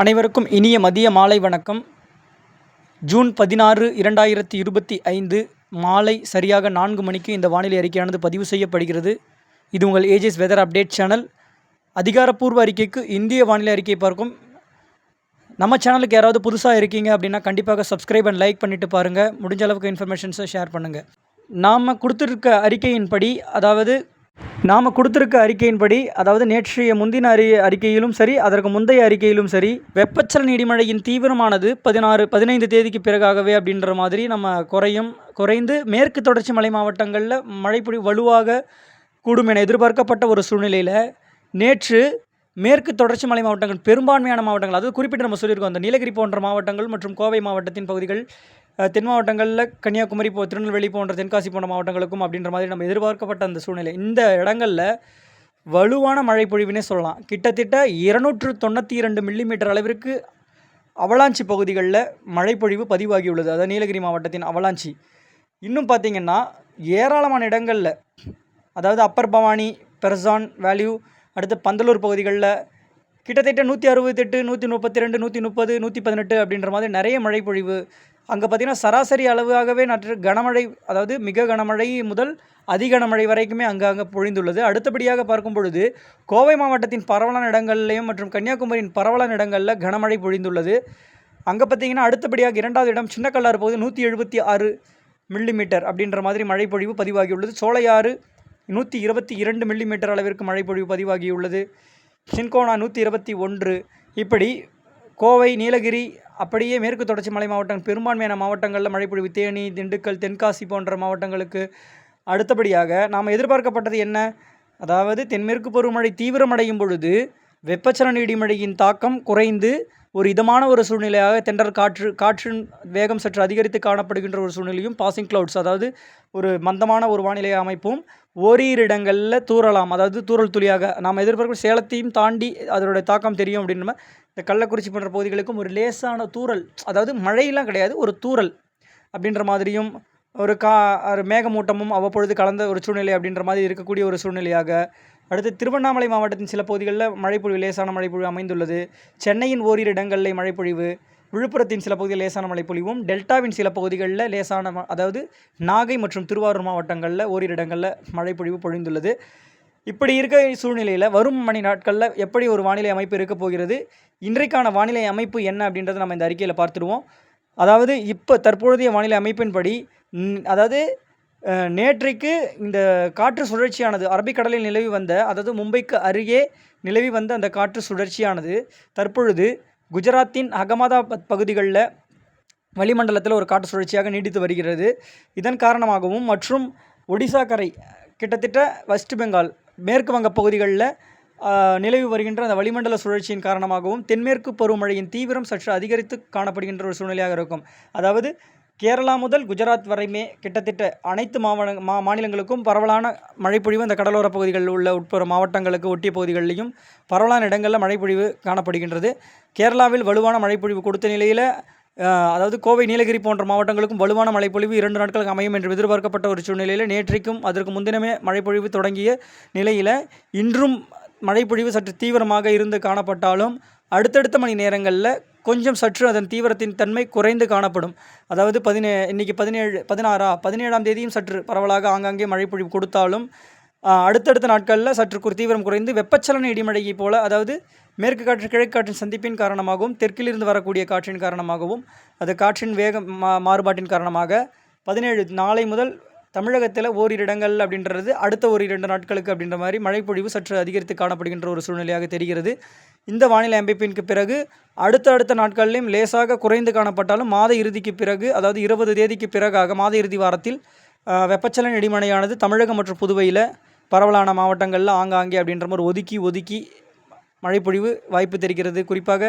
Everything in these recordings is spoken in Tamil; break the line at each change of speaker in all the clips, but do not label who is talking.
அனைவருக்கும் இனிய மதிய மாலை வணக்கம். ஜூன் பதினாறு இரண்டாயிரத்தி இருபத்தி ஐந்து மாலை சரியாக நான்கு மணிக்கு இந்த வானிலை அறிக்கையானது பதிவு செய்யப்படுகிறது. இது உங்கள் ஏஜஸ் வெதர் அப்டேட் சேனல் அதிகாரப்பூர்வ அறிக்கைக்கு இந்திய வானிலை அறிக்கை பார்க்கும். நம்ம சேனலுக்கு யாராவது புதுசாக இருக்கீங்க அப்படின்னா கண்டிப்பாக சப்ஸ்கிரைப் அண்ட் லைக் பண்ணிட்டு பாருங்கள் முடிஞ்ச அளவுக்கு இன்ஃபர்மேஷன்ஸை ஷேர் பண்ணுங்கள் நாம் கொடுத்துருக்க அறிக்கையின்படி அதாவது நாம் கொடுத்துருக்க அறிக்கையின்படி அதாவது நேற்றைய முந்தின அறி அறிக்கையிலும் சரி அதற்கு முந்தைய அறிக்கையிலும் சரி வெப்பச்சலன இடிமழையின் தீவிரமானது பதினாறு பதினைந்து தேதிக்கு பிறகாகவே அப்படின்ற மாதிரி நம்ம குறையும் குறைந்து மேற்கு தொடர்ச்சி மலை மாவட்டங்களில் மழைப்பொழி வலுவாக கூடும் என எதிர்பார்க்கப்பட்ட ஒரு சூழ்நிலையில் நேற்று மேற்கு தொடர்ச்சி மலை மாவட்டங்கள் பெரும்பான்மையான மாவட்டங்கள் அதாவது குறிப்பிட்டு நம்ம சொல்லியிருக்கோம் அந்த நீலகிரி போன்ற மாவட்டங்கள் மற்றும் கோவை மாவட்டத்தின் பகுதிகள் தென் மாவட்டங்களில் கன்னியாகுமரி போ திருநெல்வேலி போன்ற தென்காசி போன்ற மாவட்டங்களுக்கும் அப்படின்ற மாதிரி நம்ம எதிர்பார்க்கப்பட்ட அந்த சூழ்நிலை. இந்த இடங்களில் வலுவான மழை பொழிவினே சொல்லலாம். கிட்டத்தட்ட இருநூற்று தொண்ணூற்றி இரண்டு மில்லிமீட்டர் அளவிற்கு அவலாஞ்சி பகுதிகளில் மழைப்பொழிவு பதிவாகியுள்ளது. அதாவது நீலகிரி மாவட்டத்தின் அவலாஞ்சி. இன்னும் பார்த்தீங்கன்னா ஏராளமான இடங்களில் அதாவது அப்பர் பவானி பெர்சான் வேல்யூ அடுத்து பந்தலூர் பகுதிகளில் கிட்டத்தட்ட நூற்றி அறுபத்தெட்டு நூற்றி முப்பத்தி ரெண்டு நூற்றி முப்பது நூற்றி பதினெட்டு அப்படின்ற மாதிரி நிறைய மழை பொழிவு அங்கே பார்த்தீங்கன்னா சராசரி அளவாகவே நற்று கனமழை அதாவது மிக கனமழை முதல் அதி கனமழை வரைக்குமே அங்கங்கே பொழிந்துள்ளது. அடுத்தபடியாக பார்க்கும் பொழுது கோவை மாவட்டத்தின் பரவலான இடங்கள்லையும் மற்றும் கன்னியாகுமரியின் பரவலான இடங்களில் கனமழை பொழிந்துள்ளது. அங்கே பார்த்தீங்கன்னா அடுத்தபடியாக இரண்டாவது இடம் சின்னக்கல்லாறு பகுதி நூற்றி எழுபத்தி ஆறு மில்லிமீட்டர் அப்படின்ற மாதிரி மழைப்பொழிவு பதிவாகியுள்ளது. சோலையாறு நூற்றி இருபத்தி இரண்டு மில்லிமீட்டர் அளவிற்கு மழைப்பொழிவு பதிவாகியுள்ளது. சின்கோனா நூற்றி இருபத்தி ஒன்று. இப்படி கோவை நீலகிரி அப்படியே மேற்கு தொடர்ச்சி மலை மாவட்டம் பெரும்பான்மையான மாவட்டங்களில் மழைப்பொழிவு தேனி திண்டுக்கல் தென்காசி போன்ற மாவட்டங்களுக்கு அடுத்தபடியாக நாம் எதிர்பார்க்கப்பட்டது என்ன? அதாவது தென்மேற்கு பருவமழை தீவிரமடையும் பொழுது வெப்பச்சலன இடிமழையின் தாக்கம் குறைந்து ஒரு இதமான ஒரு சூழ்நிலையாக தென்றல் காற்று காற்றின் வேகம் சற்று அதிகரித்து காணப்படுகின்ற ஒரு சூழ்நிலையும் பாசிங் கிளவுட்ஸ் அதாவது ஒரு மந்தமான ஒரு வானிலை அமைப்பும் ஓரிரு இடங்களில் தூறலாம். அதாவது தூறல் துளியாக நாம் எதிர்பார்க்கும் சேலத்தையும் தாண்டி அதனுடைய தாக்கம் தெரியும் அப்படின்னு இந்த கள்ளக்குறிச்சி போன்ற பகுதிகளுக்கும் ஒரு லேசான தூறல் அதாவது மழையெல்லாம் கிடையாது ஒரு தூறல் அப்படின்ற மாதிரியும் ஒரு கா ஒரு மேகமூட்டமும் அவ்வப்பொழுது கலந்த ஒரு சூழ்நிலை அப்படின்ற மாதிரி இருக்கக்கூடிய ஒரு சூழ்நிலையாக. அடுத்து திருவண்ணாமலை மாவட்டத்தின் சில பகுதிகளில் மழைப்பொழிவு லேசான மழைப்பொழிவு அமைந்துள்ளது. சென்னையின் ஓரிரு இடங்களில் மழைப்பொழிவு. விழுப்புரத்தின் சில பகுதிகளில் லேசான மழை பொழிவும். டெல்டாவின் சில பகுதிகளில் லேசான அதாவது நாகை மற்றும் திருவாரூர் மாவட்டங்களில் ஓரிரு இடங்களில் மழைப்பொழிவு பொழிந்துள்ளது. இப்படி இருக்க சூழ்நிலையில் வரும் மணி நாட்களில் எப்படி ஒரு வானிலை அமைப்பு இருக்க போகிறது? இன்றைக்கான வானிலை அமைப்பு என்ன அப்படின்றத நம்ம இந்த அறிக்கையில் பார்த்துருவோம் அதாவது இப்போ தற்பொழுதைய வானிலை அமைப்பின்படி அதாவது நேற்றைக்கு இந்த காற்று சுழற்சியானது அரபிக்கடலில் நிலவி வந்த அதாவது மும்பைக்கு அருகே நிலவி வந்த அந்த காற்று சுழற்சியானது தற்பொழுது குஜராத்தின் அகமதாபாத் பகுதிகளில் வளிமண்டலத்தில் ஒரு காற்று சுழற்சியாக நீடித்து வருகிறது. இதன் காரணமாகவும் மற்றும் ஒடிசா கரை கிட்டத்தட்ட வெஸ்ட் பெங்கால் மேற்கு வங்க பகுதிகளில் நிலவி வருகின்ற அந்த வளிமண்டல சுழற்சியின் காரணமாகவும் தென்மேற்கு பருவமழையின் தீவிரம் சற்று அதிகரித்து காணப்படுகின்ற ஒரு சூழ்நிலையாக இருக்கும். அதாவது கேரளா முதல் குஜராத் வரையுமே கிட்டத்தட்ட அனைத்து மாவட்ட மா மாநிலங்களுக்கும் பரவலான மழைப்பொழிவு அந்த கடலோர பகுதிகளில் உள்ள உட்புற மாவட்டங்களுக்கு ஒட்டிய பகுதிகளிலும் பரவலான இடங்களில் மழைப்பொழிவு காணப்படுகின்றது. கேரளாவில் வலுவான மழைப்பொழிவு கொடுத்த நிலையில் அதாவது கோவை நீலகிரி போன்ற மாவட்டங்களுக்கும் வலுவான மழைப்பொழிவு இரண்டு நாட்களுக்கு அமையும் என்று எதிர்பார்க்கப்பட்ட ஒரு சூழ்நிலையில் நேற்றைக்கும் அதற்கு முன்தினமே மழைப்பொழிவு தொடங்கிய நிலையில் இன்றும் மழைப்பொழிவு சற்று தீவிரமாக இருந்து காணப்பட்டாலும் அடுத்தடுத்த மணி நேரங்களில் கொஞ்சம் சற்று அதன் தீவிரத்தின் தன்மை குறைந்து காணப்படும். அதாவது பதினே இன்னைக்கு பதினேழு பதினாறா பதினேழாம் தேதியும் சற்று பரவலாக ஆங்காங்கே மழை பொழிவு கொடுத்தாலும் அடுத்தடுத்த நாட்களில் சற்று தீவிரம் குறைந்து வெப்பச்சலன இடிமழையைப் போல அதாவது மேற்கு காற்று கிழக்கு காற்றின் சந்திப்பின் காரணமாகவும் தெற்கிலிருந்து வரக்கூடிய காற்றின் காரணமாகவும் அது காற்றின் வேகம் மா மாறுபாட்டின் காரணமாக பதினேழு நாளை முதல் தமிழகத்தில் ஓரிரு இடங்கள் அப்படின்றது அடுத்த ஒரு இரண்டு நாட்களுக்கு அப்படின்ற மாதிரி மழைப்பொழிவு சற்று அதிகரித்து காணப்படுகின்ற ஒரு சூழ்நிலையாக தெரிகிறது. இந்த வானிலை அமைப்பிற்கு பிறகு அடுத்த அடுத்த நாட்களிலும் லேசாக குறைந்து காணப்பட்டாலும் மாத இறுதிக்கு பிறகு அதாவது இருபது தேதிக்கு பிறகாக மாத இறுதி வாரத்தில் வெப்பச்சலன் வெப்பச்சலன தமிழகம் மற்றும் புதுவையில் பரவலான மாவட்டங்களில் ஆங்காங்கே அப்படின்ற மாதிரி ஒதுக்கி ஒதுக்கி மழைப்பொழிவு வாய்ப்பு தெரிகிறது. குறிப்பாக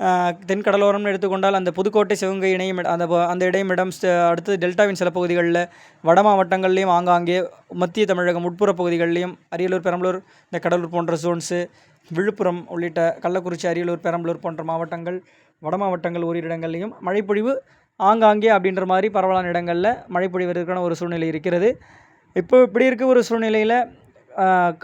தென்கடலோரம்னு தென் கடலோரம்னு எடுத்துக்கொண்டால் அந்த புதுக்கோட்டை சிவகங்கை இணையம் அந்த அந்த இடைமிடம் அடுத்து அடுத்தது டெல்டாவின் சில பகுதிகளில் வட மாவட்டங்கள்லேயும் ஆங்காங்கே மத்திய தமிழகம் உட்புற பகுதிகளிலையும் அரியலூர் பெரம்பலூர் இந்த கடலூர் போன்ற ஜோன்ஸு விழுப்புரம் உள்ளிட்ட கள்ளக்குறிச்சி அரியலூர் பெரம்பலூர் போன்ற மாவட்டங்கள் வட மாவட்டங்கள் ஓரிரு இடங்கள்லையும் மழைப்பொழிவு ஆங்காங்கே அப்படின்ற மாதிரி பரவலான இடங்களில் மழைப்பொழிவதற்கான ஒரு சூழ்நிலை இருக்கிறது. இப்போ இப்படி இருக்க ஒரு சூழ்நிலையில்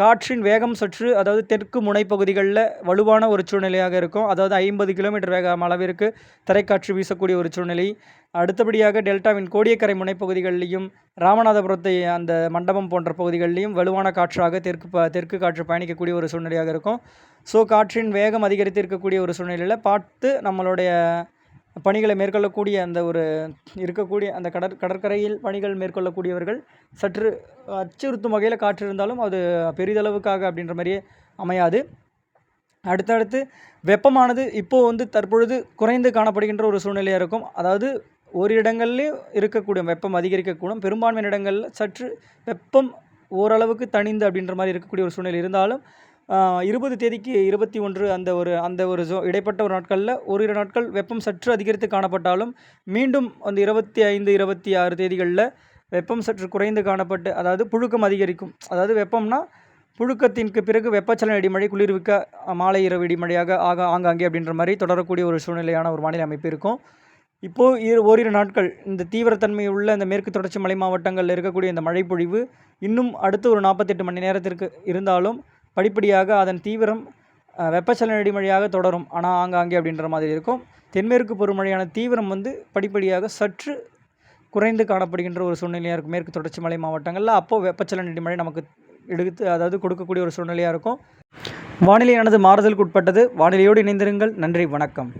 காற்றின் வேகம் சற்று அதாவது தெற்கு முனைப்பகுதிகளில் வலுவான ஒரு சூழ்நிலையாக இருக்கும். அதாவது ஐம்பது கிலோமீட்டர் வேகம் அளவிற்கு தரைக்காற்று வீசக்கூடிய ஒரு சூழ்நிலை. அடுத்தபடியாக டெல்டாவின் கோடியக்கரை முனைப்பகுதிகளிலையும் ராமநாதபுரத்தை அந்த மண்டபம் போன்ற பகுதிகளிலையும் வலுவான காற்றாக தெற்கு ப தெற்கு காற்று பயணிக்கக்கூடிய ஒரு சூழ்நிலையாக இருக்கும். ஸோ காற்றின் வேகம் அதிகரித்து இருக்கக்கூடிய ஒரு சூழ்நிலையில் பார்த்து நம்மளுடைய பணிகளை மேற்கொள்ளக்கூடிய அந்த ஒரு இருக்கக்கூடிய அந்த கடற் கடற்கரையில் பணிகள் மேற்கொள்ளக்கூடியவர்கள் சற்று அச்சுறுத்தும் வகையில் காற்று இருந்தாலும் அது பெரிதளவுக்காக அப்படின்ற மாதிரியே அமையாது. அடுத்தடுத்து வெப்பமானது இப்போது வந்து தற்பொழுது குறைந்து காணப்படுகின்ற ஒரு சூழ்நிலையாக இருக்கும். அதாவது ஒரு இடங்கள்லேயே இருக்கக்கூடிய வெப்பம் அதிகரிக்கக்கூடும். பெரும்பான்மையான இடங்களில் சற்று வெப்பம் ஓரளவுக்கு தணிந்து அப்படின்ற மாதிரி இருக்கக்கூடிய ஒரு சூழ்நிலை இருந்தாலும் இருபது தேதிக்கு இருபத்தி ஒன்று அந்த ஒரு அந்த ஒரு ஜோ இடைப்பட்ட ஒரு நாட்களில் ஓரிரு நாட்கள் வெப்பம் சற்று அதிகரித்து காணப்பட்டாலும் மீண்டும் அந்த இருபத்தி ஐந்து இருபத்தி ஆறு தேதிகளில் வெப்பம் சற்று குறைந்து காணப்பட்டு அதாவது புழுக்கம் அதிகரிக்கும். அதாவது வெப்பம்னா புழுக்கத்திற்கு பிறகு வெப்பச்சலன இடிமழை குளிர்விக்க மாலை இரவு இடிமழையாக ஆக ஆங்காங்கே அப்படின்ற மாதிரி தொடரக்கூடிய ஒரு சூழ்நிலையான ஒரு மாநில அமைப்பு இருக்கும். இப்போது இரு ஓரிரு நாட்கள் இந்த தீவிரத்தன்மை உள்ள இந்த மேற்கு தொடர்ச்சி மலை மாவட்டங்களில் இருக்கக்கூடிய இந்த மழைப்பொழிவு இன்னும் அடுத்த ஒரு நாற்பத்தெட்டு மணி நேரத்திற்கு இருந்தாலும் படிப்படியாக அதன் தீவிரம் வெப்பச்சலன அடிமழையாக தொடரும். ஆனால் ஆங்காங்கே அப்படின்ற மாதிரி இருக்கும். தென்மேற்கு பருவமழையான தீவிரம் வந்து படிப்படியாக சற்று குறைந்து காணப்படுகின்ற ஒரு சூழ்நிலையாக இருக்கும். மேற்கு தொடர்ச்சி மலை மாவட்டங்களில் அப்போது வெப்பச்சலன இடிமழை நமக்கு எடுத்து அதாவது கொடுக்கக்கூடிய ஒரு சூழ்நிலையாக இருக்கும். வானிலையானது மாறுதலுக்கு உட்பட்டது. வானிலையோடு இணைந்திருங்கள். நன்றி. வணக்கம்.